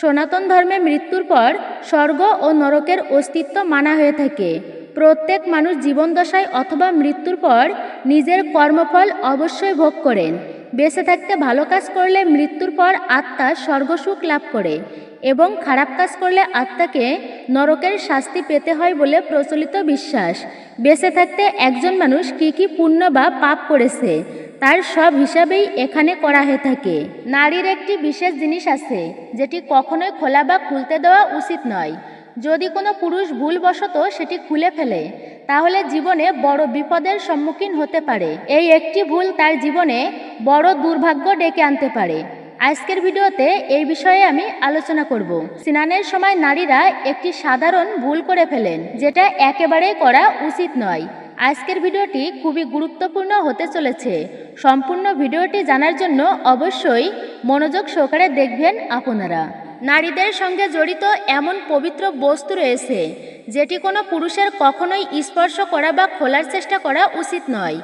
সনাতন ধর্মে মৃত্যুর পর স্বর্গ ও নরকের অস্তিত্ব মানা হয়ে থাকে। প্রত্যেক মানুষ জীবনদশায় অথবা মৃত্যুর পর নিজের কর্মফল অবশ্যই ভোগ করেন। বেঁচে থাকতে ভালো কাজ করলে মৃত্যুর পর আত্মা স্বর্গসুখ লাভ করে এবং খারাপ কাজ করলে আত্মাকে নরকের শাস্তি পেতে হয় বলে প্রচলিত বিশ্বাস। বেঁচে থাকতে একজন মানুষ কী কী পুণ্য বা পাপ করেছে তার সব হিসাবেই এখানে করা হয়ে থাকে। নারীর একটি বিশেষ জিনিস আছে, যেটি কখনোই খোলা বা খুলতে দেওয়া উচিত নয়। যদি কোনো পুরুষ ভুলবশত সেটি খুলে ফেলে, তাহলে জীবনে বড় বিপদের সম্মুখীন হতে পারে। এই একটি ভুল তার জীবনে বড় দুর্ভাগ্য ডেকে আনতে পারে। আজকের ভিডিওতে এই বিষয়ে আমি আলোচনা করব। স্নানের সময় নারীরা একটি সাধারণ ভুল করে ফেলেন, যেটা একেবারেই করা উচিত নয়। আজকের ভিডিওটি খুবই গুরুত্বপূর্ণ হতে চলেছে। সম্পূর্ণ ভিডিওটি জানার জন্য অবশ্যই মনোযোগ সহকারে দেখবেন আপনারা। নারীদের সঙ্গে জড়িত এমন পবিত্র বস্তু রয়েছে যেটি কোনো পুরুষের কখনোই স্পর্শ করা বা খোলার চেষ্টা করা উচিত নয়।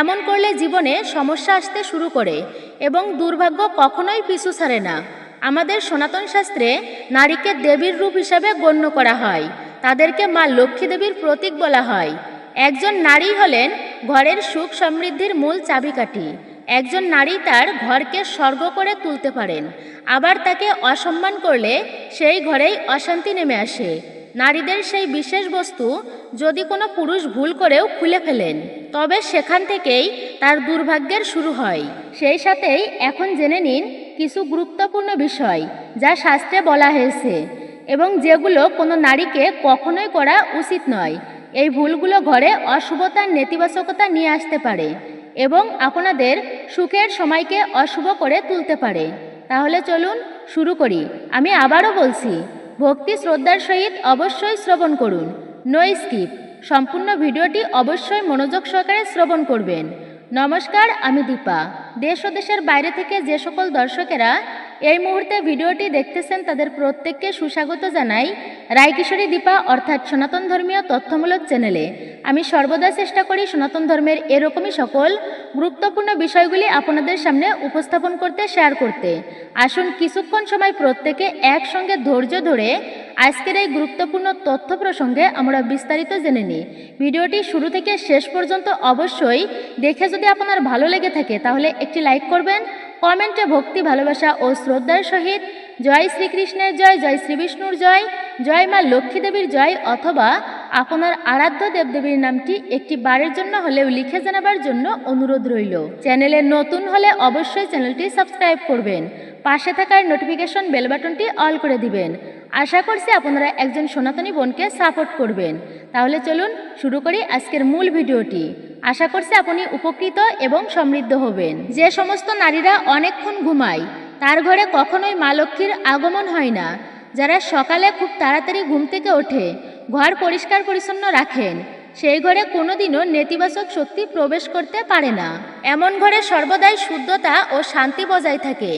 এমন করলে জীবনে সমস্যা আসতে শুরু করে এবং দুর্ভাগ্য কখনোই পিছু ছাড়ে না। আমাদের সনাতন শাস্ত্রে নারীকে দেবীর রূপ হিসাবে গণ্য করা হয়। তাদেরকে মা লক্ষ্মী দেবীর প্রতীক বলা হয়। একজন নারী হলেন ঘরের সুখ সমৃদ্ধির মূল চাবিকাঠি। একজন নারী তার ঘরকে স্বর্গ করে তুলতে পারেন। আবার তাকে অসম্মান করলে সেই ঘরেই অশান্তি নেমে আসে। নারীদের সেই বিশেষ বস্তু যদি কোনো পুরুষ ভুল করেও খুলে ফেলেন, তবে সেখান থেকেই তার দুর্ভাগ্যের শুরু হয়। সেই সাথেই এখন জেনে নিন কিছু গুরুত্বপূর্ণ বিষয় যা শাস্ত্রে বলা হয়েছে এবং যেগুলো কোনো নারীকে কখনোই করা উচিত নয়। এই ভুলগুলো ঘরে অশুভতার নেতিবাচকতা নিয়ে আসতে পারে এবং আপনাদের সুখের সময়কে অশুভ করে তুলতে পারে। তাহলে চলুন শুরু করি। আমি আবারও বলছি ভক্তি শ্রদ্ধার সহিত অবশ্যই শ্রবণ করুন। নো স্কিপ সম্পূর্ণ ভিডিওটি অবশ্যই মনোযোগ সহকারে শ্রবণ করবেন। নমস্কার, আমি দীপা। দেশ ও দেশের বাইরে থেকে যে সকল দর্শকেরা এই মুহূর্তে ভিডিওটি দেখতেছেন তাদের প্রত্যেককে সুস্বাগত জানাই রায়কিশোরী দীপা অর্থাৎ সনাতন ধর্মীয় তথ্যমূলক চ্যানেলে। আমি সর্বদা চেষ্টা করি সনাতন ধর্মের এরকমই সকল গুরুত্বপূর্ণ বিষয়গুলি আপনাদের সামনে উপস্থাপন করতে শেয়ার করতে। আসুন কিছুক্ষণ সময় প্রত্যেকে একসঙ্গে ধৈর্য ধরে আজকের এই গুরুত্বপূর্ণ তথ্য প্রসঙ্গে আমরা বিস্তারিত জেনে নিই। ভিডিওটি শুরু থেকে শেষ পর্যন্ত অবশ্যই দেখে যদি আপনার ভালো লেগে থাকে তাহলে একটি লাইক করবেন কমেন্টে ভক্তি, ভালোবাসা ও শ্রদ্ধার সহিত জয় শ্রীকৃষ্ণের জয় জয় শ্রীবিষ্ণুর জয় জয় মা লক্ষ্মী দেবীর জয় অথবা আপনার আরাধ্য দেবদেবীর নামটি একটি বারের জন্য হলেও লিখে জানাবার জন্য অনুরোধ রইল। চ্যানেলে নতুন হলে অবশ্যই চ্যানেলটি সাবস্ক্রাইব করবেন। পাশে থাকার নোটিফিকেশন বেল বাটনটি অল করে দিবেন। আশা করছি আপনারা একজন সনাতনী বোনকে সাপোর্ট করবেন। তাহলে চলুন শুরু করি আজকের মূল ভিডিওটি। আশা করছি আপনি উপকৃত এবং সমৃদ্ধ হবেন। যে সমস্ত নারীরা অনেকক্ষণ ঘুমায়, তার ঘরে কখনোই মা লক্ষ্মীর আগমন হয় না। যারা সকালে খুব তাড়াতাড়ি ঘুম থেকে ওঠে, ঘর পরিষ্কার পরিচ্ছন্ন রাখেন, সেই ঘরে কোনোদিনও নেতিবাচক শক্তি প্রবেশ করতে পারে না। এমন ঘরে সর্বদাই শুদ্ধতা ও শান্তি বজায় থাকে।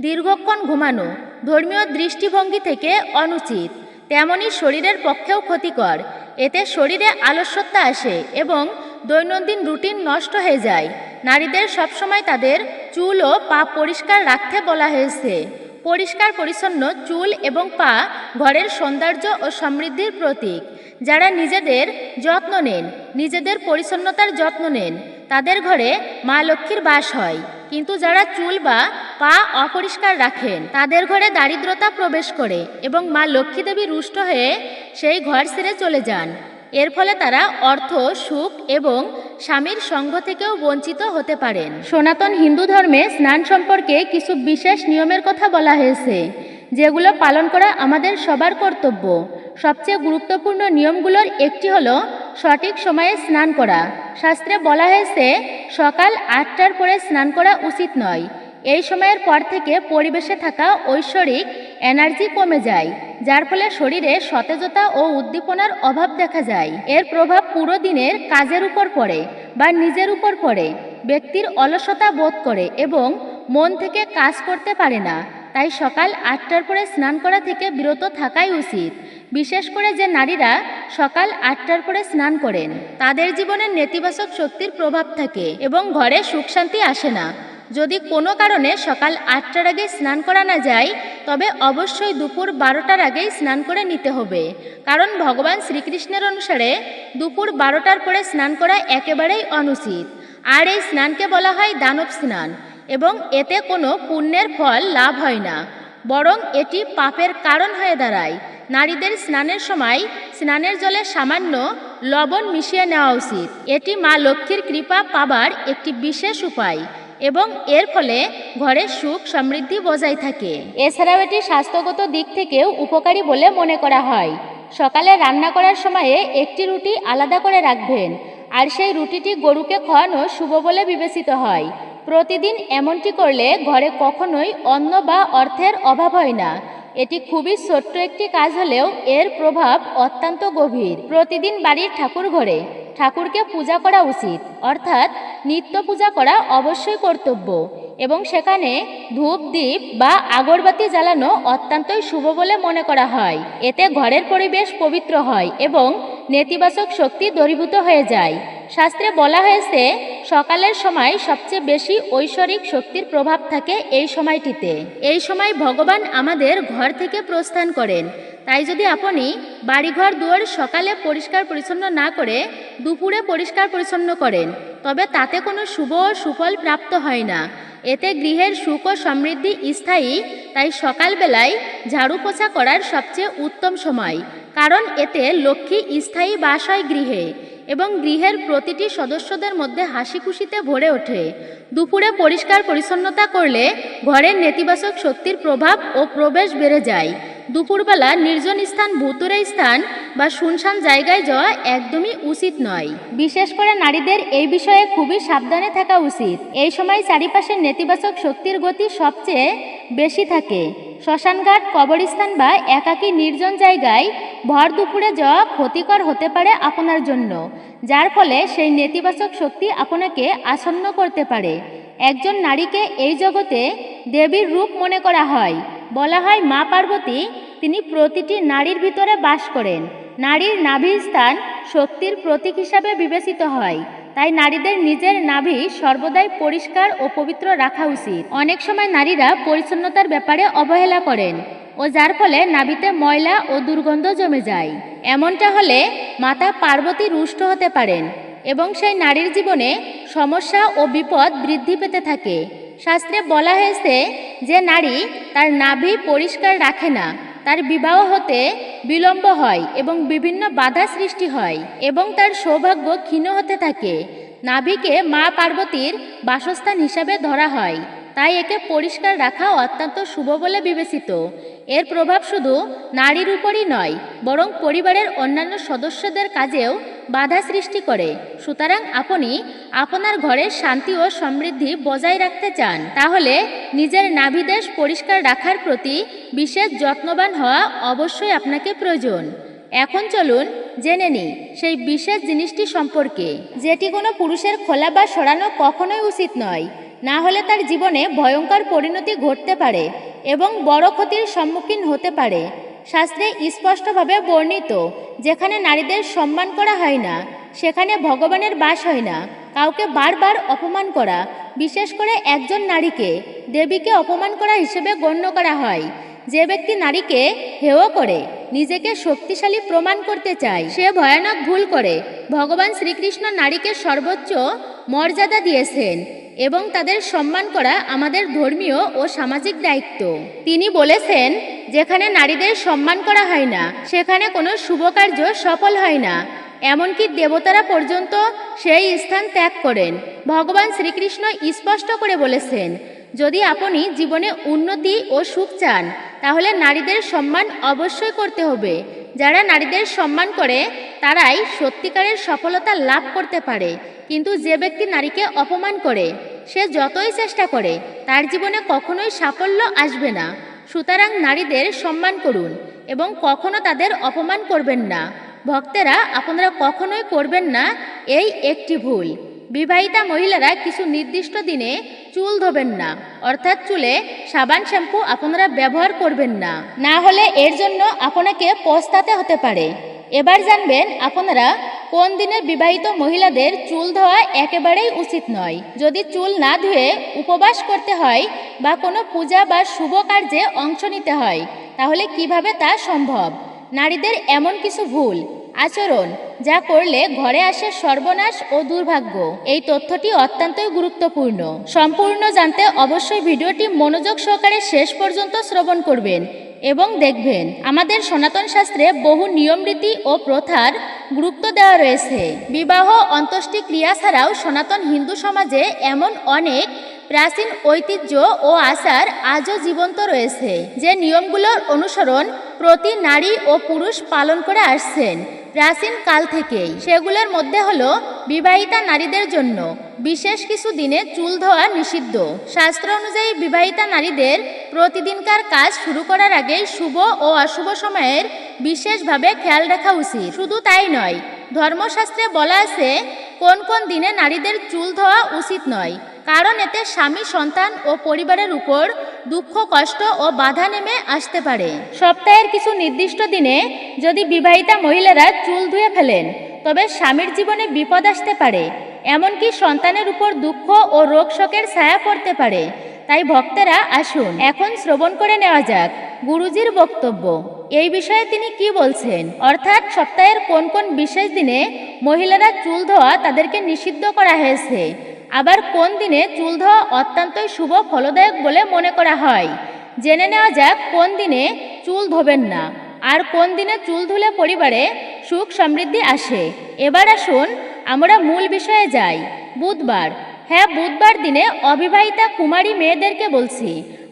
দীর্ঘক্ষণ ঘুমানো ধর্মীয় দৃষ্টিভঙ্গি থেকে অনুচিত, তেমনি শরীরের পক্ষেও ক্ষতিকর। এতে শরীরে আলস্যতা আসে এবং দৈনন্দিন রুটিন নষ্ট হয়ে যায়। নারীদের সবসময় তাদের চুল ও পা পরিষ্কার রাখতে বলা হয়েছে। পরিষ্কার পরিচ্ছন্ন চুল এবং পা ঘরের সৌন্দর্য ও সমৃদ্ধির প্রতীক। যারা নিজেদের যত্ন নেন, নিজেদের পরিচ্ছন্নতার যত্ন নেন, তাদের ঘরে মা লক্ষ্মীর বাস হয়। কিন্তু যারা চুল বা পা অপরিষ্কার রাখেন, তাদের ঘরে দারিদ্রতা প্রবেশ করে এবং মা লক্ষ্মী দেবী রুষ্ট হয়ে সেই ঘর ছেড়ে চলে যান। এর ফলে তারা অর্থ, সুখ এবং স্বামীর সঙ্গ থেকেও বঞ্চিত হতে পারেন। সনাতন হিন্দু ধর্মে স্নান সম্পর্কে কিছু বিশেষ নিয়মের কথা বলা হয়েছে। যেগুলো পালন করা আমাদের সবার কর্তব্য। সবচেয়ে গুরুত্বপূর্ণ নিয়মগুলোর একটি হলো সঠিক সময়ে স্নান করা। শাস্ত্রে বলা হয়েছে, সকাল আটটার পরে স্নান করা উচিত নয়। এই সময়ের পর থেকে পরিবেশে থাকা ঐশ্বরিক এনার্জি কমে যায়, যার ফলে শরীরে সতেজতা ও উদ্দীপনার অভাব দেখা যায়। এর প্রভাব পুরো দিনের কাজের উপর পড়ে বা নিজের উপর পড়ে। ব্যক্তির অলসতা বোধ করে এবং মন থেকে কাজ করতে পারে না। তাই সকাল আটটার পরে স্নান করা থেকে বিরত থাকাই উচিত। বিশেষ করে যে নারীরা সকাল আটটার পরে স্নান করেন, তাদের জীবনে নেতিবাচক শক্তির প্রভাব থাকে এবং ঘরে সুখ শান্তি আসে না। যদি কোনো কারণে সকাল আটটার আগে স্নান করা না যায়, তবে অবশ্যই দুপুর বারোটার আগেই স্নান করে নিতে হবে। কারণ ভগবান শ্রীকৃষ্ণের অনুসারে দুপুর বারোটার পরে স্নান করা একেবারেই অনুচিত। আর এই স্নানকে বলা হয় দানব স্নান। এবং এতে কোনো পুণ্যের ফল লাভ হয় না, বরং এটি পাপের কারণ হয়ে দাঁড়ায়। নারীদের স্নানের সময় স্নানের জলে সামান্য লবণ মিশিয়ে নেওয়া উচিত। এটি মা লক্ষ্মীর কৃপা পাবার একটি বিশেষ উপায় এবং এর ফলে ঘরের সুখ সমৃদ্ধি বজায় থাকে। এছাড়াও এটি স্বাস্থ্যগত দিক থেকেও উপকারী বলে মনে করা হয়। সকালে রান্না করার সময়ে একটি রুটি আলাদা করে রাখবেন, আর সেই রুটিটি গরুকে খাওয়ানো শুভ বলে বিবেচিত হয়। প্রতিদিন এমনটি করলে ঘরে কখনোই অন্ন বা অর্থের অভাব হয় না। এটি খুবই ছোট্ট একটি কাজ হলেও এর প্রভাব অত্যন্ত গভীর। প্রতিদিন বাড়ির ঠাকুর ঘরে ঠাকুরকে পূজা করা উচিত, অর্থাৎ নিত্য পূজা করা অবশ্যই কর্তব্য এবং সেখানে ধূপ দ্বীপ বা আগরবাতি জ্বালানো অত্যন্তই শুভ বলে মনে করা হয়। এতে ঘরের পরিবেশ পবিত্র হয় এবং নেতিবাচক শক্তি দূরীভূত হয়ে যায়। শাস্ত্রে বলা হয়েছে, সকালের সময় সবচেয়ে বেশি ঐশ্বরিক শক্তির প্রভাব থাকে এই সময়টিতে। এই সময় ভগবান আমাদের ঘর থেকে প্রস্থান করেন। তাই যদি আপনি বাড়িঘর, দুয়ার সকালে পরিষ্কার পরিচ্ছন্ন না করে দুপুরে পরিষ্কার পরিচ্ছন্ন করেন, তবে তাতে কোনো শুভ ও সুফল প্রাপ্ত হয় না। এতে গৃহের সুখ ও সমৃদ্ধি স্থায়ী, তাই সকালবেলায় ঝাড়ু পোছা করার সবচেয়ে উত্তম সময়। কারণ এতে লক্ষ্মী স্থায়ী বাস হয় গৃহে। এবং গৃহের প্রতিটি সদস্যদের মধ্যে হাসি খুশিতে ভরে ওঠে। দুপুরে পরিষ্কার পরিচ্ছন্নতা করলে ঘরের নেতিবাচক শক্তির প্রভাব ও প্রবেশ বেড়ে যায়। দুপুরবেলা নির্জন স্থান ভুতুরে স্থান বা শুনশান জায়গায় যাওয়া একদমই উচিত নয়। বিশেষ করে নারীদের এই বিষয়ে খুবই সাবধানে থাকা উচিত। এই সময় চারিপাশের নেতিবাচক শক্তির গতি সবচেয়ে বেশি থাকে। শ্মশানঘাট, কবরস্থান বা একাকী নির্জন জায়গায় ভর দুপুরে যাওয়া ক্ষতিকর হতে পারে আপনার জন্য, যার ফলে সেই নেতিবাচক শক্তি আপনাকে আসন্ন করতে পারে। একজন নারীকে এই জগতে দেবীর রূপ মনে করা হয়। বলা হয় মা পার্বতী, তিনি প্রতিটি নারীর ভিতরে বাস করেন। নারীর নাভির স্থান শক্তির প্রতীক হিসাবে বিবেচিত হয়। তাই নারীদের নিজের নাভি সর্বদাই পরিষ্কার ও পবিত্র রাখা উচিত। অনেক সময় নারীরা পরিচ্ছন্নতার ব্যাপারে অবহেলা করেন ও যার ফলে নাভিতে ময়লা ও দুর্গন্ধ জমে যায়। এমনটা হলে মাতা পার্বতী রুষ্ট হতে পারেন এবং সেই নারীর জীবনে সমস্যা ও বিপদ বৃদ্ধি পেতে থাকে। শাস্ত্রে বলা হয়েছে যে নারী তার নাভি পরিষ্কার রাখে না তার বিবাহ হতে বিলম্ব হয় এবং বিভিন্ন বাধা সৃষ্টি হয় এবং তার সৌভাগ্য ক্ষীণ হতে থাকে। নাভিকে মা পার্বতীর বাসস্থান হিসাবে ধরা হয়। তাই একে পরিষ্কার রাখা অত্যন্ত শুভ বলে বিবেচিত। এর প্রভাব শুধু নারীর উপরই নয়, বরং পরিবারের অন্যান্য সদস্যদের কাজেও বাধা সৃষ্টি করে। সুতরাং আপনি আপনার ঘরের শান্তি ও সমৃদ্ধি বজায় রাখতে চান, তাহলে নিজের নাভিদেশ পরিষ্কার রাখার প্রতি বিশেষ যত্নবান হওয়া অবশ্যই আপনাকে প্রয়োজন। এখন চলুন জেনে নিই সেই বিশেষ জিনিসটি সম্পর্কে। যেটি কোনো পুরুষের খোলা বা সরানো কখনোই উচিত নয়। না হলে তার জীবনে ভয়ঙ্কর পরিণতি ঘটতে পারে। এবং বড় ক্ষতির সম্মুখীন হতে পারে। শাস্ত্রে স্পষ্টভাবে বর্ণিত, যেখানে নারীদের সম্মান করা হয় না, সেখানে ভগবানের বাস হয় না। কাউকে বারবার অপমান করা, বিশেষ করে একজন নারীকে, দেবীকে অপমান করা হিসেবে গণ্য করা হয়। যে ব্যক্তি নারীকে হেয় করে, নিজেকে শক্তিশালী প্রমাণ করতে চায়, সে ভয়ানক ভুল করে। ভগবান শ্রীকৃষ্ণ নারীকে সর্বোচ্চ মর্যাদা দিয়েছেন। এবং তাদের সম্মান করা আমাদের ধর্মীয় ও সামাজিক দায়িত্ব। তিনি বলেছেন, যেখানে নারীদের সম্মান করা হয় না, সেখানে কোনো শুভ কার্য সফল হয় না। এমনকি দেবতারা পর্যন্ত সেই স্থান ত্যাগ করেন। ভগবান শ্রীকৃষ্ণ স্পষ্ট করে বলেছেন, যদি আপনি জীবনে উন্নতি ও সুখ চান, তাহলে নারীদের সম্মান অবশ্যই করতে হবে। যারা নারীদের সম্মান করে তারাই সত্যিকারের সফলতা লাভ করতে পারে। কিন্তু যে ব্যক্তি নারীকে অপমান করে, সে যতই চেষ্টা করে, তার জীবনে কখনোই সাফল্য আসবে না। সুতরাং নারীদের সম্মান করুন এবং কখনো তাদের অপমান করবেন না। ভক্তেরা আপনারা কখনোই করবেন না, এই একটি ভুল। বিবাহিতা মহিলারা কিছু নির্দিষ্ট দিনে চুল ধোবেন না, অর্থাৎ চুলে সাবান শ্যাম্পু আপনারা ব্যবহার করবেন না। না হলে এর জন্য আপনাকে পস্তাতে হতে পারে। এবার জানবেন আপনারা কোন দিনে বিবাহিত মহিলাদের চুল ধোয়া একেবারেই উচিত নয়। যদি চুল না ধুয়ে উপবাস করতে হয় বা কোনো পূজা বা শুভ কার্যে অংশ নিতে হয়, তাহলে কীভাবে তা সম্ভব? নারীদের এমন কিছু ভুল, আচরণ যা করলে ঘরে আসে সর্বনাশ ও দুর্ভাগ্য, এই তথ্যটি অত্যন্তই গুরুত্বপূর্ণ। সম্পূর্ণ জানতে অবশ্যই ভিডিওটি মনোযোগ সহকারে শেষ পর্যন্ত শ্রবণ করবেন। এবং দেখবেন, আমাদের সনাতন শাস্ত্রে বহু নিয়মরীতি ও প্রথার গুরুত্ব দেওয়া রয়েছে। বিবাহ অন্ত্যেষ্টি ক্রিয়া ছাড়াও সনাতন হিন্দু সমাজে এমন অনেক প্রাচীন ঐতিহ্য ও আচার আজও জীবন্ত রয়েছে, যে নিয়মগুলোর অনুসরণ প্রতি নারী ও পুরুষ পালন করে আসছেন। প্রাচীন কাল থেকেই সেগুলোর মধ্যে হলো বিবাহিতা নারীদের জন্য বিশেষ কিছু দিনে চুল ধোয়া নিষিদ্ধ। শাস্ত্র অনুযায়ী বিবাহিতা নারীদের প্রতিদিনকার কাজ শুরু করার আগেই শুভ ও অশুভ সময়ের বিশেষভাবে খেয়াল রাখা উচিত। শুধু তাই নয় ধর্মশাস্ত্রে বলা আছে, কোন কোন দিনে নারীদের চুল ধোয়া উচিত নয়। কারণ এতে স্বামী, সন্তান ও পরিবারের উপর দুঃখ, কষ্ট ও বাধা নেমে আসতে পারে। সপ্তাহের কিছু নির্দিষ্ট দিনে যদি বিবাহিতা মহিলারা চুল ধুয়ে ফেলেন, তবে স্বামীর জীবনে বিপদ আসতে পারে। এমনকি সন্তানের উপর দুঃখ ও রোগ শোকের ছায়া পড়তে পারে। তাই ভক্তেরা আসুন, এখন শ্রবণ করে নেওয়া যাক। গুরুজির বক্তব্য। এই বিষয়ে তিনি কি বলছেন? অর্থাৎ সপ্তাহের কোন কোন বিশেষ দিনে মহিলারা চুল ধোয়া তাদেরকে নিষিদ্ধ করা হয়েছে? আবার কোন দিনে চুল ধোয়া অত্যন্তই শুভ ফলদায়ক বলে মনে করা হয়? জেনে নেওয়া যাক কোন দিনে চুল ধোবেন না। আর কোন দিনে চুল ধুলে পরিবারে সুখ সমৃদ্ধি আসে? এবার আসুন আমরা মূল বিষয়ে যাই। বুধবার হ্যাঁ বুধবার দিনে অবিবাহিতা কুমারী মেয়েদেরকে বলছি,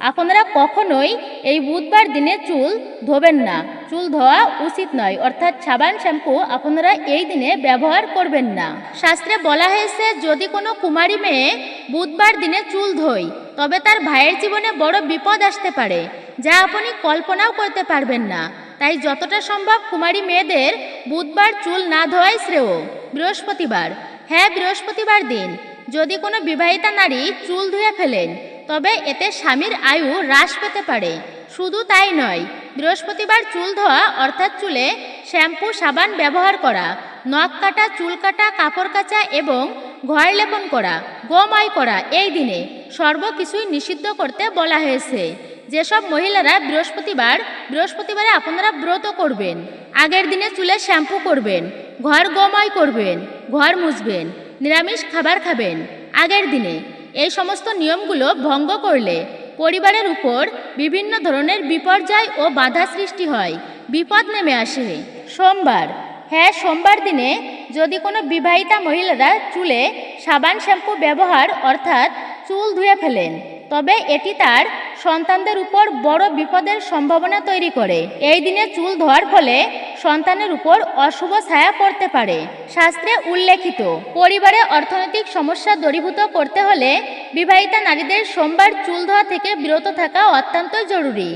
আপনারা কখনোই এই বুধবার দিনে চুল ধোবেন না। চুল ধোয়া উচিত নয়, অর্থাৎ সাবান, শ্যাম্পু আপনারা এই দিনে ব্যবহার করবেন না। শাস্ত্রে বলা হয়েছে, যদি কোনো কুমারী মেয়ে বুধবার দিনে চুল ধোয়, তবে তার ভাইয়ের জীবনে বড় বিপদ আসতে পারে, যা আপনি কল্পনাও করতে পারবেন না। তাই যতটা সম্ভব কুমারী মেয়েদের বুধবার চুল না ধোয়াই শ্রেয়। বৃহস্পতিবার। হ্যাঁ বৃহস্পতিবার দিন। যদি কোনো বিবাহিতা নারী চুল ধুয়ে ফেলেন, তবে এতে স্বামীর আয়ু হ্রাস পেতে পারে। শুধু তাই নয়, বৃহস্পতিবার চুল ধোয়া, অর্থাৎ চুলে শ্যাম্পু, সাবান ব্যবহার করা, নখ কাটা, চুল কাটা, কাপড় কাচা এবং ঘর লেপন করা, গোময় করা, এই দিনে সর্বকিছুই নিষিদ্ধ করতে বলা হয়েছে। যেসব মহিলারা বৃহস্পতিবার, বৃহস্পতিবারে আপনারা ব্রত করবেন, আগের দিনে চুলে শ্যাম্পু করবেন, ঘর গোময় করবেন, ঘর মুছবেন নিরামিষ খাবার খাবেন। আগের দিনে এই সমস্ত নিয়মগুলো ভঙ্গ করলে পরিবারের উপর বিভিন্ন ধরনের বিপর্যয় ও বাধা সৃষ্টি হয়। বিপদ নেমে আসে। সোমবার। হ্যাঁ সোমবার দিনে যদি কোনো বিবাহিতা মহিলারা চুলে সাবান শ্যাম্পু ব্যবহার অর্থাৎ চুল ধুয়ে ফেলেন, তবে এটি তার সন্তানদের উপর বড় বিপদের সম্ভাবনা তৈরি করে। এই দিনে চুল ধোয়ার ফলে সন্তানের উপর অশুভ ছায়া পড়তে পারে। শাস্ত্রে উল্লেখিত, পরিবারে অর্থনৈতিক সমস্যা দূরীভূত করতে হলে বিবাহিতা নারীদের সোমবার চুল ধোয়া থেকে বিরত থাকা অত্যন্ত জরুরি।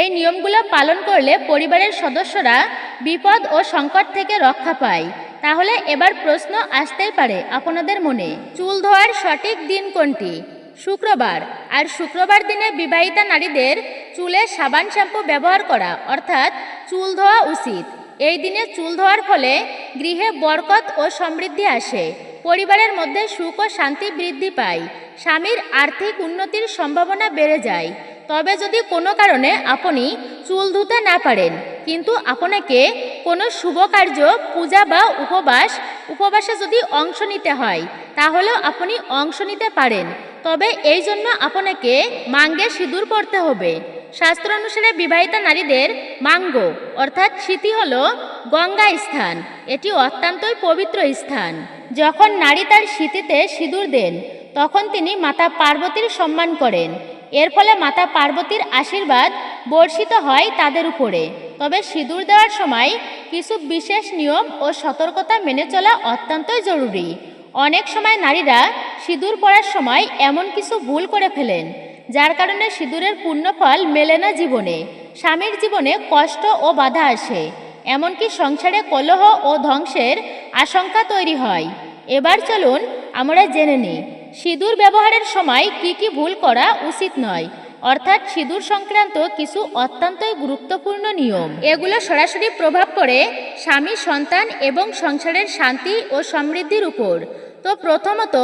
এই নিয়মগুলো পালন করলে পরিবারের সদস্যরা বিপদ ও সংকট থেকে রক্ষা পায়। তাহলে এবার প্রশ্ন আসতেই পারে আপনাদের মনে চুল ধোয়ার সঠিক দিন কোনটি? শুক্রবার, আর শুক্রবার দিনে বিবাহিতা নারীদের চুলে সাবান শ্যাম্পু ব্যবহার করা, অর্থাৎ চুল ধোয়া উচিত। এই দিনে চুল ধোয়ার ফলে গৃহে বরকত ও সমৃদ্ধি আসে। পরিবারের মধ্যে সুখ ও শান্তি বৃদ্ধি পায়। স্বামীর আর্থিক উন্নতির সম্ভাবনা বেড়ে যায়। তবে যদি কোনো কারণে আপনি চুল ধুতে না পারেন, কিন্তু আপনাকে কোনো শুভ কার্য, পূজা বা উপবাস, উপবাসে যদি অংশ নিতে হয়, তাহলেও আপনি অংশ নিতে পারেন। তবে এই জন্য আপনাকে মাঙ্গে সিঁদুর পড়তে হবে। শাস্ত্র অনুসারে বিবাহিতা নারীদের মাঙ্গ, অর্থাৎ স্মৃতি হল গঙ্গা স্থান। এটি অত্যন্তই পবিত্র স্থান। যখন নারী তার স্মৃতিতে সিঁদুর দেন, তখন তিনি মাতা পার্বতীর সম্মান করেন। এর ফলে মাতা পার্বতীর আশীর্বাদ বর্ষিত হয় তাদের উপরে। তবে সিঁদুর দেওয়ার সময় কিছু বিশেষ নিয়ম ও সতর্কতা মেনে চলা অত্যন্তই জরুরি। অনেক সময় নারীরা সিঁদুর পরার সময় এমন কিছু ভুল করে ফেলেন। যার কারণে সিঁদুরের পূর্ণফল মেলে না জীবনে। স্বামীর জীবনে কষ্ট ও বাধা আসে, এমনকি সংসারে কলহ ও ধ্বংসের আশঙ্কা তৈরি হয়। এবার চলুন আমরা জেনে নিই, সিঁদুর ব্যবহারের সময় কি কি ভুল করা উচিত নয়। অর্থাৎ সিঁদুর সংক্রান্ত কিছু অত্যন্তই গুরুত্বপূর্ণ নিয়ম। এগুলো সরাসরি প্রভাব পড়ে স্বামী, সন্তান এবং সংসারের শান্তি ও সমৃদ্ধির উপর। তো প্রথমত,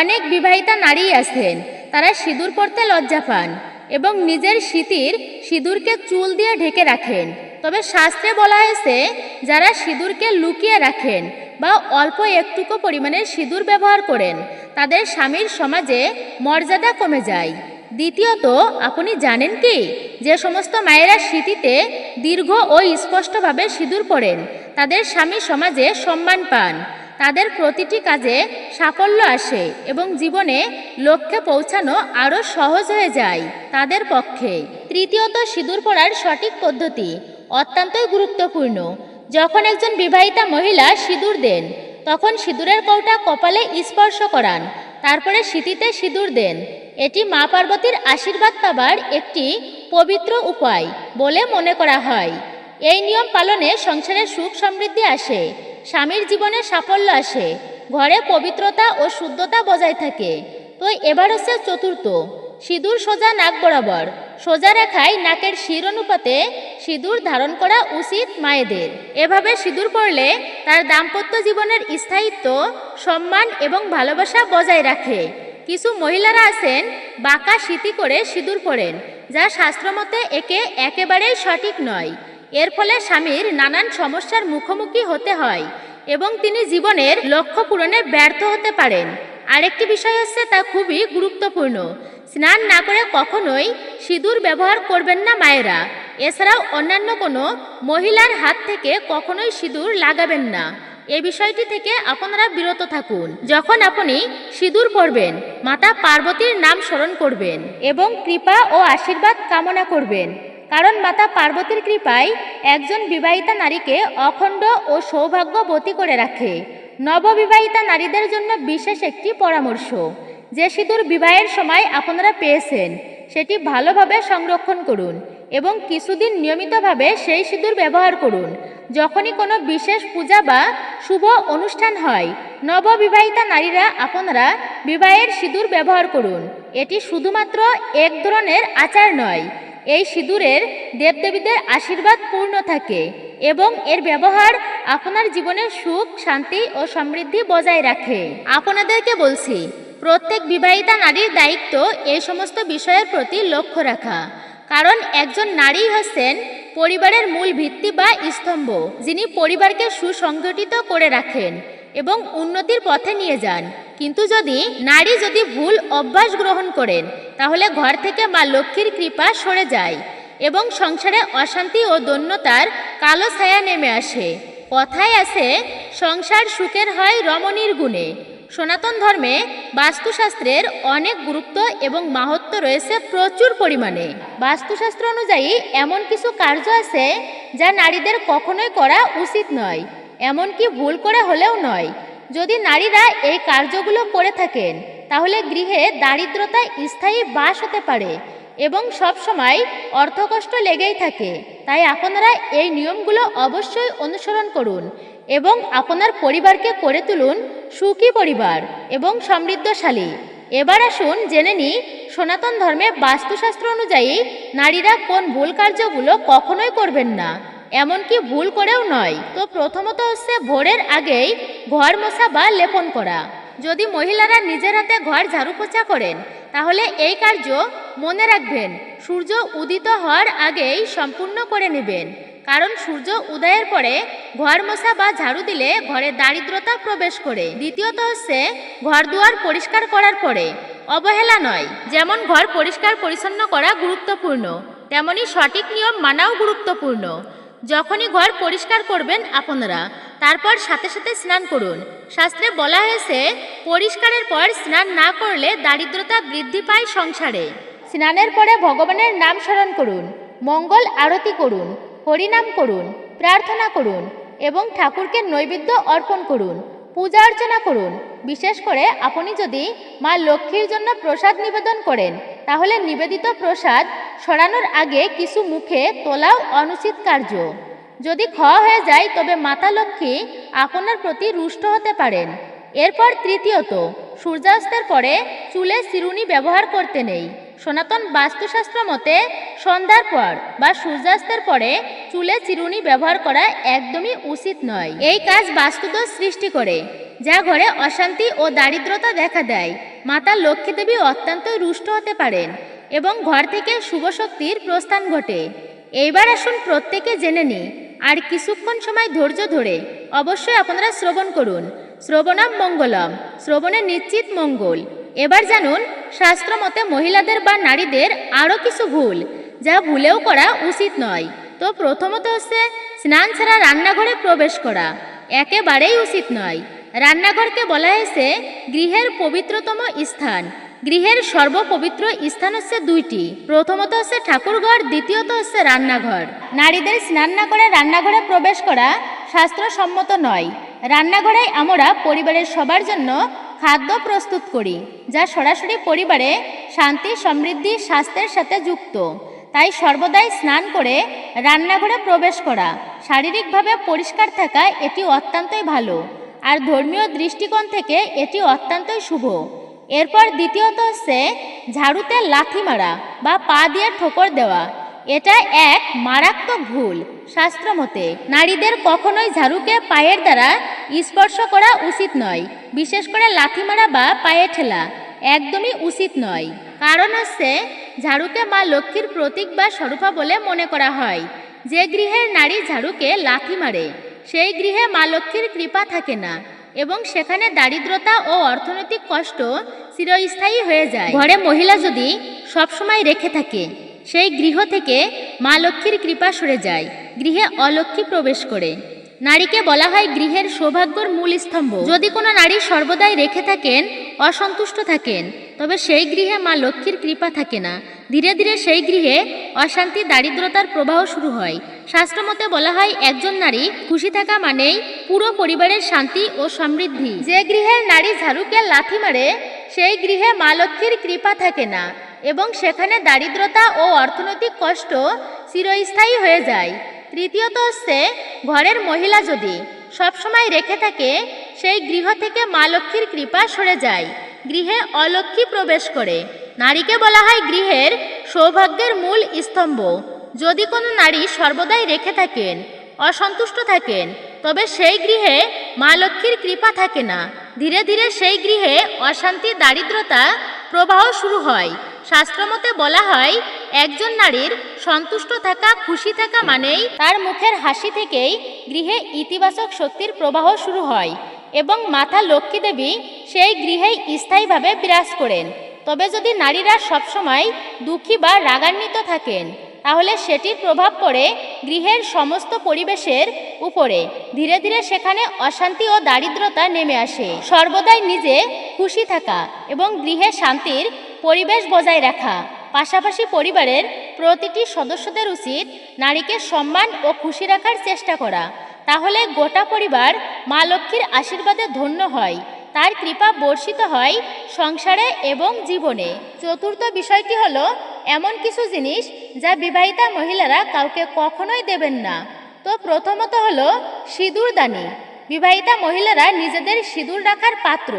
অনেক বিবাহিতা নারী আছেন। তারা সিঁদুর পরতে লজ্জা পান এবং নিজের স্মৃতির সিঁদুরকে চুল দিয়ে ঢেকে রাখেন। তবে শাস্ত্রে বলা হয়েছে, যারা সিঁদুরকে লুকিয়ে রাখেন বা অল্প একটুকু পরিমাণে সিঁদুর ব্যবহার করেন, তাদের স্বামীর সমাজে মর্যাদা কমে যায়। দ্বিতীয়ত, আপনি জানেন কি? যে সমস্ত মায়েরা স্মৃতিতে দীর্ঘ ও স্পষ্টভাবে সিঁদুর পড়েন তাদের স্বামী সমাজে সম্মান পান। তাদের প্রতিটি কাজে সাফল্য আসে এবং জীবনে লক্ষ্যে পৌঁছানো আরও সহজ হয়ে যায় তাদের পক্ষে। তৃতীয়ত, সিঁদুর পড়ার সঠিক পদ্ধতি অত্যন্তই গুরুত্বপূর্ণ। যখন একজন বিবাহিতা মহিলা সিঁদুর দেন, তখন সিঁদুরের কৌটা কপালে স্পর্শ করান, তারপরে স্মৃতিতে সিঁদুর দেন। এটি মা পার্বতীর আশীর্বাদ পাবার একটি পবিত্র উপায় বলে মনে করা হয়। এই নিয়ম পালনে সংসারে সুখ সমৃদ্ধি আসে। স্বামীর জীবনে সাফল্য আসে, ঘরে পবিত্রতা ও শুদ্ধতা বজায় থাকে। তো এবার হচ্ছে চতুর্থ, সিঁদুর সোজা নাক বরাবর, সোজা রেখায় নাকের শির অনুপাতে সিঁদুর ধারণ করা উচিত মায়েদের। এভাবে সিঁদুর পরলে তার দাম্পত্য জীবনের স্থায়িত্ব, সম্মান এবং ভালোবাসা বজায় রাখে। কিছু মহিলারা আছেন, বাঁকা স্মৃতি করে সিঁদুর পরেন যা শাস্ত্রমতে একে একেবারেই সঠিক নয়। এর ফলে স্বামীর নানান সমস্যার মুখোমুখি হতে হয় এবং তিনি জীবনের লক্ষ্য পূরণে ব্যর্থ হতে পারেন। আরেকটি বিষয় হচ্ছে, তা খুবই গুরুত্বপূর্ণ। স্নান না করে কখনোই সিঁদুর ব্যবহার করবেন না মায়েরা। এছাড়াও অন্যান্য কোনো মহিলার হাত থেকে কখনোই সিঁদুর লাগাবেন না। এই বিষয়টি থেকে আপনারা বিরত থাকুন। যখন আপনি সিঁদুর পরবেন, মাতা পার্বতীর নাম স্মরণ করবেন এবং কৃপা ও আশীর্বাদ কামনা করবেন। কারণ মাতা পার্বতীর কৃপায় একজন বিবাহিতা নারীকে অখণ্ড ও সৌভাগ্যবতী করে রাখে। নববিবাহিতা নারীদের জন্য বিশেষ একটি পরামর্শ। যে সিঁদুর বিবাহের সময় আপনারা পেয়েছেন, সেটি ভালোভাবে সংরক্ষণ করুন এবং কিছুদিন নিয়মিতভাবে সেই সিঁদুর ব্যবহার করুন। যখনই কোনো বিশেষ পূজা বা শুভ অনুষ্ঠান হয়, নববিবাহিতা নারীরা আপনারা বিবাহের সিঁদুর ব্যবহার করুন। এটি শুধুমাত্র এক ধরনের আচার নয় এই সিঁদুরের দেবদেবীদের আশীর্বাদ পূর্ণ থাকে এবং এর ব্যবহার আপনার জীবনের সুখ, শান্তি ও সমৃদ্ধি বজায় রাখে। আপনাদেরকে বলছি, প্রত্যেক বিবাহিতা নারীর দায়িত্ব এই সমস্ত বিষয়ের প্রতি লক্ষ্য রাখা। কারণ একজন নারী হচ্ছেন পরিবারের মূল ভিত্তি বা স্তম্ভ, যিনি পরিবারকে সুসংগঠিত করে রাখেন। এবং উন্নতির পথে নিয়ে যান। কিন্তু যদি নারী যদি ভুল অভ্যাস গ্রহণ করেন, তাহলে ঘর থেকে মা লক্ষ্মীর কৃপা সরে যায় এবং সংসারে অশান্তি ও দৈন্যতার কালো ছায়া নেমে আসে। কথায় আছে, সংসার সুখের হয় রমণীর গুণে। সনাতন ধর্মে বাস্তুশাস্ত্রের অনেক গুরুত্ব এবং মাহাত্ম রয়েছে প্রচুর পরিমাণে। বাস্তুশাস্ত্র অনুযায়ী এমন কিছু কার্য আছে যা নারীদের কখনোই করা উচিত নয়। এমনকি ভুল করে হলেও নয়। যদি নারীরা এই কার্যগুলো করে থাকেন, তাহলে গৃহে দারিদ্রতা স্থায়ী বাস হতে পারে এবং সব সময় অর্থকষ্ট লেগেই থাকে। তাই আপনারা এই নিয়মগুলো অবশ্যই অনুসরণ করুন এবং আপনার পরিবারকে করে তুলুন সুখী পরিবার এবং সমৃদ্ধশালী। এবার আসুন জেনে নিই সনাতন ধর্মে বাস্তুশাস্ত্র অনুযায়ী নারীরা কোন ভুল কার্যগুলো কখনোই করবেন না। এমনকি ভুল করেও নয়। তো প্রথমত হচ্ছে ভোরের আগেই ঘর মোছা বা লেপন করা। যদি মহিলারা নিজের হাতে ঘর ঝাড়ু পোছা করেন, তাহলে এই কার্য মনে রাখবেন, সূর্য উদিত হওয়ার আগেই সম্পূর্ণ করে নেবেন। কারণ সূর্য উদয়ের পরে ঘর মোছা বা ঝাড়ু দিলে ঘরে দারিদ্রতা প্রবেশ করে। দ্বিতীয়ত হচ্ছে ঘর দুয়ার পরিষ্কার করার পরে। অবহেলা নয়, যেমন ঘর পরিষ্কার পরিচ্ছন্ন করা গুরুত্বপূর্ণ, তেমনি সঠিক নিয়ম মানাও গুরুত্বপূর্ণ। যখনই ঘর পরিষ্কার করবেন আপনারা, তারপর সাথে সাথে স্নান করুন। শাস্ত্রে বলা হয়েছে, পরিষ্কারের পর স্নান না করলে দারিদ্রতা বৃদ্ধি পায় সংসারে। স্নানের পরে ভগবানের নাম স্মরণ করুন, মঙ্গল আরতি করুন, হরিনাম করুন, প্রার্থনা করুন এবং ঠাকুরকে নৈবেদ্য অর্পণ করুন, পূজা অর্চনা করুন। বিশেষ করে আপনি যদি মা লক্ষ্মীর জন্য প্রসাদ নিবেদন করেন তাহলে নিবেদিত প্রসাদ সরানোর আগে কিছু মুখে তোলাও অনুচিত কার্য। যদি খ হয়ে যায়, তবে মাতা লক্ষ্মী আপনার প্রতি রুষ্ট হতে পারেন। এরপর তৃতীয়ত, সূর্যাস্তের পরে চুলে চিরুনি ব্যবহার করতে নেই। সনাতন বাস্তুশাস্ত্র মতে, সন্ধ্যার পর বা সূর্যাস্তের পরে চুলে চিরুনি ব্যবহার করা একদমই উচিত নয়। এই কাজ বাস্তুদোষ সৃষ্টি করে, যা ঘরে অশান্তি ও দারিদ্রতা দেখা দেয়। মাতা লক্ষ্মী দেবী অত্যন্তই রুষ্ট হতে পারেন এবং ঘর থেকে শুভ শক্তির প্রস্থান ঘটে। এইবার আসুন প্রত্যেকে জেনে নি আর কিছুক্ষণ সময় ধৈর্য ধরে অবশ্যই আপনারা শ্রবণ করুন। শ্রবণাম মঙ্গলম, শ্রবণে নিশ্চিত মঙ্গল। এবার জানুন, শাস্ত্র মতে মহিলাদের বা নারীদের আরও কিছু ভুল, যা ভুলেও করা উচিত নয়। তো প্রথমত হচ্ছে, স্নান ছাড়া রান্নাঘরে প্রবেশ করা, একেবারেই উচিত নয়। রান্নাঘরকে বলা হয়েছে, গৃহের পবিত্রতম স্থান। গৃহের সর্বপবিত্র স্থান হচ্ছে দুইটি। প্রথমত হচ্ছে ঠাকুরঘর, দ্বিতীয়ত হচ্ছে রান্নাঘর। নারীদের স্নান না করে রান্নাঘরে প্রবেশ করা শাস্ত্রসম্মত নয়। রান্নাঘরে আমরা পরিবারের সবার জন্য খাদ্য প্রস্তুত করি, যা সরাসরি পরিবারে শান্তি, সমৃদ্ধি, স্বাস্থ্যের সাথে যুক্ত। তাই সর্বদাই স্নান করে রান্নাঘরে প্রবেশ করা, শারীরিকভাবে পরিষ্কার থাকা এটি অত্যন্তই ভালো। আর ধর্মীয় দৃষ্টিকোণ থেকে এটি অত্যন্তই শুভ। এরপর দ্বিতীয়ত হচ্ছে ঝাড়ুতে লাথি মারা বা পা দিয়ে ঠোকর দেওয়া। এটা এক মারাত্মক ভুল। শাস্ত্রমতে নারীদের কখনোই ঝাড়ুকে পায়ের দ্বারা স্পর্শ করা উচিত নয়, বিশেষ করে লাথি মারা বা পায়ে ঠেলা। একদমই উচিত নয়। কারণ হচ্ছে, ঝাড়ুকে মা লক্ষ্মীর প্রতীক বা স্বরূপা বলে মনে করা হয়। যে গৃহের নারী ঝাড়ুকে লাথি মারে, সেই গৃহে মা লক্ষ্মীর কৃপা থাকে না এবং সেখানে দারিদ্রতা ও অর্থনৈতিক কষ্ট চিরস্থায়ী হয়ে যায়। ঘরে মহিলা যদি সবসময় রেখে থাকে সেই গৃহ থেকে মা লক্ষ্মীর কৃপা সরে যায়। গৃহে অলক্ষ্মী প্রবেশ করে। নারীকে বলা হয় গৃহের সৌভাগ্যর মূল স্তম্ভ। যদি কোনো নারী সর্বদাই রেখে থাকেন, অসন্তুষ্ট থাকেন, তবে সেই গৃহে মা লক্ষ্মীর কৃপা থাকে না। ধীরে ধীরে সেই গৃহে অশান্তি, দারিদ্রতার প্রবাহ শুরু হয়। শাস্ত্রমতে বলা হয়, একজন নারী খুশি থাকা মানেই পুরো পরিবারের শান্তি ও সমৃদ্ধি। যে গৃহের নারী ঝাড়ুকে লাথি মারে, সেই গৃহে মা লক্ষ্মীর কৃপা থাকে না। এবং সেখানে দারিদ্রতা ও অর্থনৈতিক কষ্ট চিরস্থায়ী হয়ে যায়। তৃতীয়ত হচ্ছে, ঘরের মহিলা যদি সবসময় রেখে থাকে, সেই গৃহ থেকে মা লক্ষ্মীর কৃপা সরে যায়। গৃহে অলক্ষ্মী প্রবেশ করে। নারীকে বলা হয় গৃহের সৌভাগ্যের মূল স্তম্ভ। যদি কোনো নারী সর্বদাই রেখে থাকেন, অসন্তুষ্ট থাকেন, তবে সেই গৃহে মা লক্ষ্মীর কৃপা থাকে না। ধীরে ধীরে সেই গৃহে অশান্তি, দারিদ্রতা, প্রবাহ শুরু হয়। শাস্ত্রমতে বলা হয়, একজন নারীর সন্তুষ্ট থাকা, খুশি থাকা মানেই তার মুখের হাসি থেকেই গৃহে ইতিবাচক শক্তির প্রবাহ শুরু হয় এবং মাতা লক্ষ্মী দেবী সেই গৃহেই স্থায়ীভাবে বিরাজ করেন। তবে যদি নারীরা সবসময় দুঃখী বা রাগান্বিত থাকেন, তাহলে সেটির প্রভাব পড়ে গৃহের সমস্ত পরিবেশের উপরে। ধীরে ধীরে সেখানে অশান্তি ও দারিদ্রতা নেমে আসে। সর্বদাই নিজে খুশি থাকা এবং গৃহে শান্তির পরিবেশ বজায় রাখা। পাশাপাশি পরিবারের প্রতিটি সদস্যদের উচিত নারীকে সম্মান ও খুশি রাখার চেষ্টা করা। তাহলে গোটা পরিবার মা লক্ষ্মীর আশীর্বাদে ধন্য হয়। তার কৃপা বর্ষিত হয় সংসারে এবং জীবনে। চতুর্থ বিষয়টি হলো, এমন কিছু জিনিস যা বিবাহিতা মহিলারা কাউকে কখনোই দেবেন না। তো প্রথমত হলো সিঁদুরদানি। বিবাহিতা মহিলারা নিজেদের সিঁদুর রাখার পাত্র।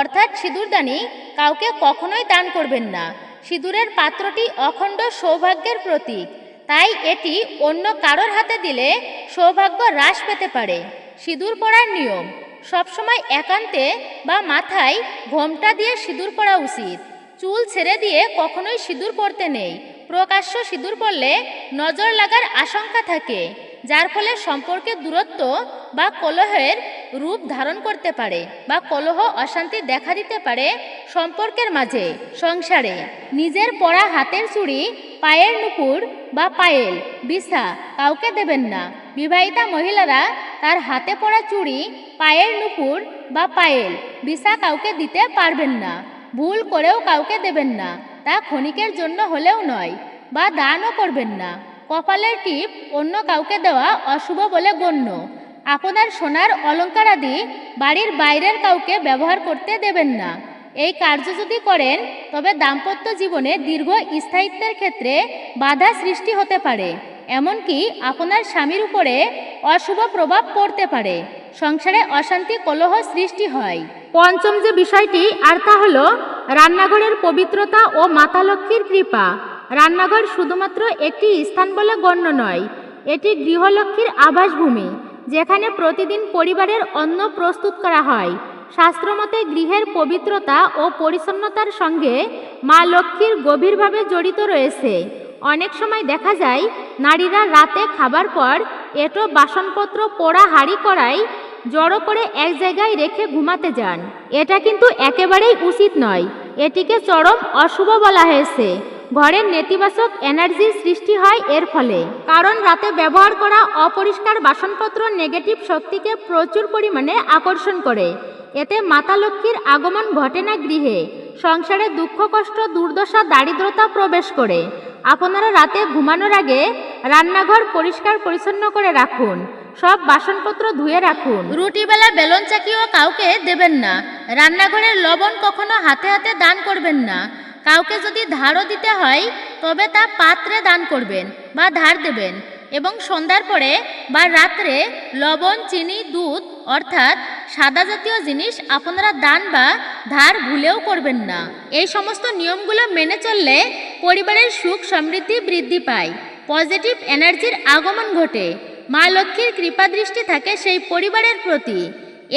অর্থাৎ সিঁদুরদানি কাউকে কখনোই দান করবেন না। সিঁদুরের পাত্রটি অখণ্ড সৌভাগ্যের প্রতীক। তাই এটি অন্য কারোর হাতে দিলে সৌভাগ্য হ্রাস পেতে পারে। সিঁদুর পরার নিয়ম, সবসময় একান্তে বা মাথায় ঘোমটা দিয়ে সিঁদুর পরা উচিত। চুল ছেড়ে দিয়ে কখনোই সিঁদুর পরতে নেই। প্রকাশ্য সিঁদুর পরলে নজর লাগার আশঙ্কা থাকে। যার ফলে সম্পর্কের দূরত্ব বা কলহের রূপ ধারণ করতে পারে বা কলহ অশান্তি দেখা দিতে পারে সম্পর্কের মাঝে, সংসারে। নিজের পরা হাতের চুড়ি, পায়ের নুপুর বা পায়েল, বিছা কাউকে দেবেন না। বিবাহিতা মহিলারা তার হাতে পরা চুড়ি, পায়ের নুপুর বা পায়েল, বিছা কাউকে দিতে পারবেন না। ভুল করেও কাউকে দেবেন না। তা ক্ষণিকের জন্য হলেও নয় বা দানও করবেন না। কপালের টিপ অন্য কাউকে দেওয়া অশুভ বলে গণ্য। আপনার সোনার অলংকার আদি বাড়ির বাইরের কাউকে ব্যবহার করতে দেবেন না। এই কার্য যদি করেন, তবে দাম্পত্য জীবনে দীর্ঘ স্থায়িত্বের ক্ষেত্রে বাধা সৃষ্টি হতে পারে। এমনকি আপনার স্বামীর উপরে অশুভ প্রভাব পড়তে পারে। সংসারে অশান্তি, কলহ সৃষ্টি হয়। পঞ্চম যে বিষয়টি, আর তা হল রান্নাঘরের পবিত্রতা ও মাতালক্ষ্মীর কৃপা। রান্নাঘর শুধুমাত্র একটি স্থান বলে গণ্য নয়, এটি গৃহলক্ষ্মীর আবাসভূমি, যেখানে প্রতিদিন পরিবারের অন্ন প্রস্তুত করা হয়। শাস্ত্রমতে গৃহের পবিত্রতা ও পরিচ্ছন্নতার সঙ্গে মা লক্ষ্মীর গভীরভাবে জড়িত রয়েছে। অনেক সময় দেখা যায়, নারীরা রাতে খাবার পর এটো বাসনপত্র পোড়া হাঁড়ি করাই জড়ো করে এক জায়গায় রেখে ঘুমাতে যান। এটা কিন্তু একেবারেই উচিত নয়, এটিকে চরম অশুভ বলা হয়েছে। ঘরের নেতিবাচক এনার্জির সৃষ্টি হয় এর ফলে। কারণ রাতে ব্যবহার করা অপরিষ্কার বাসনপত্র নেগেটিভ শক্তিকে প্রচুর পরিমাণে আকর্ষণ করে। এতে মাতা লক্ষ্মীর আগমন ঘটে না গৃহে। সংসারে দুঃখ, কষ্ট, দুর্দশা, দারিদ্রতা প্রবেশ করে। আপনারা রাতে ঘুমানোর আগে রান্নাঘর পরিষ্কার পরিচ্ছন্ন করে রাখুন। সব বাসনপত্র ধুয়ে রাখুন। রুটিবেলা বেলন চাকিও কাউকে দেবেন না। রান্নাঘরের লবণ কখনো হাতে হাতে দান করবেন না। কাউকে যদি ধারও দিতে হয়, তবে তা পাত্রে দান করবেন বা ধার দেবেন এবং সন্ধ্যার পরে বা রাত্রে লবণ, চিনি, দুধ, অর্থাৎ সাদা জাতীয় জিনিস আপনারা দান বা ধার ভুলেও করবেন না। এই সমস্ত নিয়মগুলো মেনে চললে পরিবারের সুখ সমৃদ্ধি বৃদ্ধি পায়, পজিটিভ এনার্জির আগমন ঘটে। মা লক্ষ্মীর কৃপা দৃষ্টি থাকে সেই পরিবারের প্রতি।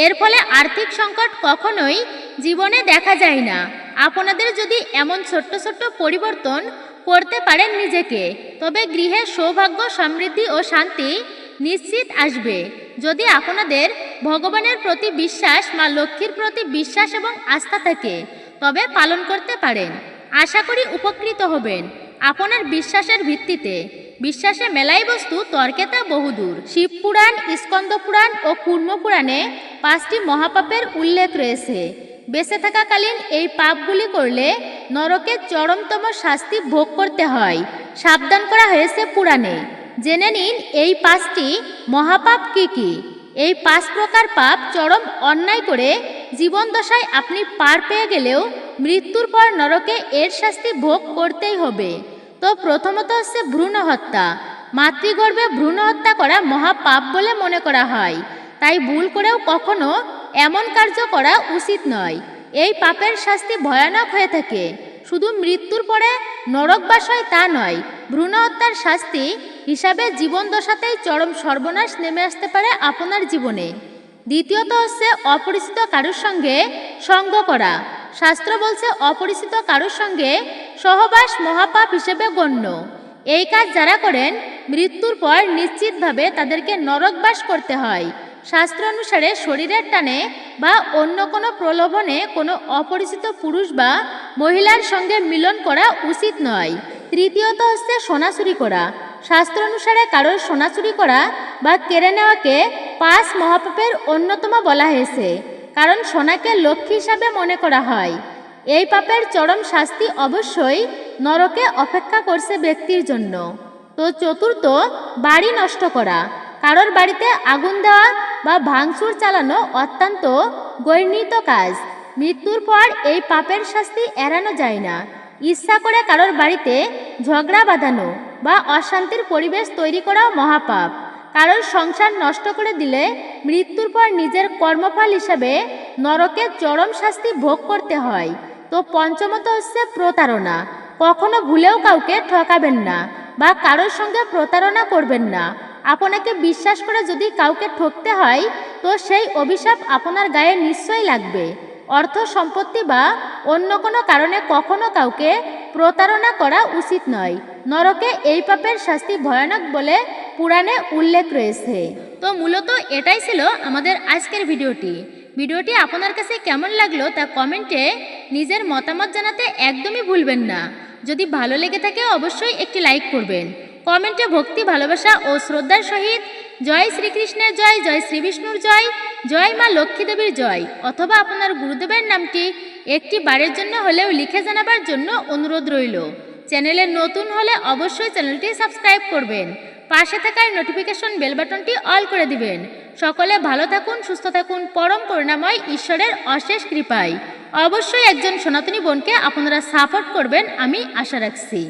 এর ফলে আর্থিক সংকট কখনোই জীবনে দেখা যায় না। আপনাদের যদি এমন ছোট্ট ছোট্ট পরিবর্তন করতে পারেন নিজেকে, তবে গৃহে সৌভাগ্য, সমৃদ্ধি ও শান্তি নিশ্চিত আসবে। যদি আপনাদের ভগবানের প্রতি বিশ্বাস মা লক্ষ্মীর প্রতি বিশ্বাস এবং আস্থা থাকে, তবে পালন করতে পারেন। আশা করি উপকৃত হবেন। আপনার বিশ্বাসের ভিত্তিতে। বিশ্বাসে মেলাই বস্তু তর্কে তা বহুদূর। শিবপুরাণ স্কন্দ পুরাণ ও কুর্ম পুরাণে পাঁচটি মহাপাপের উল্লেখ রয়েছে। বেঁচে থাকাকালীন এই পাপগুলি করলে নরকের চরমতম শাস্তি ভোগ করতে হয়। সাবধান করা হয়েছে পুরাণে। জেনে নিন, এই পাঁচটি মহাপাপ কি কি? এই পাঁচ প্রকার পাপ চরম অন্যায় করে জীবন দশায় আপনি পার পেয়ে গেলেও মৃত্যুর পর নরকে এর শাস্তি ভোগ করতেই হবে। তো প্রথমত হচ্ছে ভ্রূণ হত্যা। মাতৃগর্ভে ভ্রূণ হত্যা করা মহাপাপ বলে মনে করা হয়। তাই ভুল করেও কখনো এমন কার্য করা উচিত নয়। এই পাপের শাস্তি ভয়ানক হয়ে থাকে। শুধু মৃত্যুর পরে নরকবাস হয় তা নয় ভ্রূণ হত্যার শাস্তি হিসাবে জীবন দশাতেই চরম সর্বনাশ নেমে আসতে পারে আপনার জীবনে। দ্বিতীয়ত হচ্ছে অপরিচিত কারোর সঙ্গে সঙ্গ করা। শাস্ত্র বলছে অপরিচিত কারোর সঙ্গে সহবাস মহাপাপ হিসেবে গণ্য। এই কাজ যারা করেন, মৃত্যুর পর নিশ্চিতভাবে তাদেরকে নরকবাস করতে হয়। শাস্ত্র অনুসারে শরীরের টানে বা অন্য কোনো প্রলোভনে কোনো অপরিচিত পুরুষ বা মহিলার সঙ্গে মিলন করা উচিত নয়। তৃতীয়ত হচ্ছে সোনাচুরি করা। শাস্ত্র অনুসারে কারোর সোনাচুরি করা বা কেড়ে নেওয়াকে পাঁচ মহাপাপের অন্যতম বলা হয়েছে, কারণ সোনাকে লক্ষ্মী হিসাবে মনে করা হয়। এই পাপের চরম শাস্তি অবশ্যই নরকে অপেক্ষা করছে ব্যক্তির জন্য। তো চতুর্থ, বাড়ি নষ্ট করা। কারোর বাড়িতে আগুন দেওয়া বা ভাঙচুর চালানো অত্যন্ত গৈর্ণিত কাজ। মৃত্যুর পর এই পাপের শাস্তি এড়ানো যায় না। ইচ্ছা করে কারোর বাড়িতে ঝগড়া বাঁধানো বা অশান্তির পরিবেশ তৈরি করাও মহাপাপ। কারোর সংসার নষ্ট করে দিলে মৃত্যুর পর নিজের কর্মফল হিসাবে নরকে চরম শাস্তি ভোগ করতে হয়। তো পঞ্চমত হচ্ছে প্রতারণা। কখনো ভুলেও কাউকে ঠকাবেন না বা কারোর সঙ্গে প্রতারণা করবেন না। আপনাকে বিশ্বাস করে যদি কাউকে ঠকতে হয়, তো সেই অভিশাপ আপনার গায়ে নিশ্চয়ই লাগবে। অর্থ সম্পত্তি বা অন্য কোনো কারণে কখনো কাউকে প্রতারণা করা উচিত নয়। নরকে এই পাপের শাস্তি ভয়ানক বলে পুরাণে উল্লেখ রয়েছে। তো মূলত এটাই ছিল আমাদের আজকের ভিডিওটি। ভিডিওটি আপনার কাছে কেমন লাগল তা কমেন্টে নিজের মতামত জানাতে একদমই ভুলবেন না। যদি ভালো লেগে থাকে অবশ্যই একটি লাইক করবেন। কমেন্টে ভক্তি, ভালোবাসা ও শ্রদ্ধার সহিত জয় শ্রীকৃষ্ণের জয় জয় শ্রী বিষ্ণুর জয় জয় মা লক্ষ্মী দেবীর জয় অথবা আপনার গুরুদেবের নামটি একটি বারের জন্য হলেও লিখে জানাবার জন্য অনুরোধ রইল। চ্যানেলে নতুন হলে অবশ্যই চ্যানেলটি সাবস্ক্রাইব করবেন। পাশে থাকার নোটিফিকেশন বেল বাটনটি অল করে দিবেন। সকলে ভালো থাকুন, সুস্থ থাকুন, পরম করুণাময় ঈশ্বরের অশেষ কৃপায়। অবশ্যই একজন সনাতনী বোনকে আপনারা সাপোর্ট করবেন, আমি আশা রাখছি।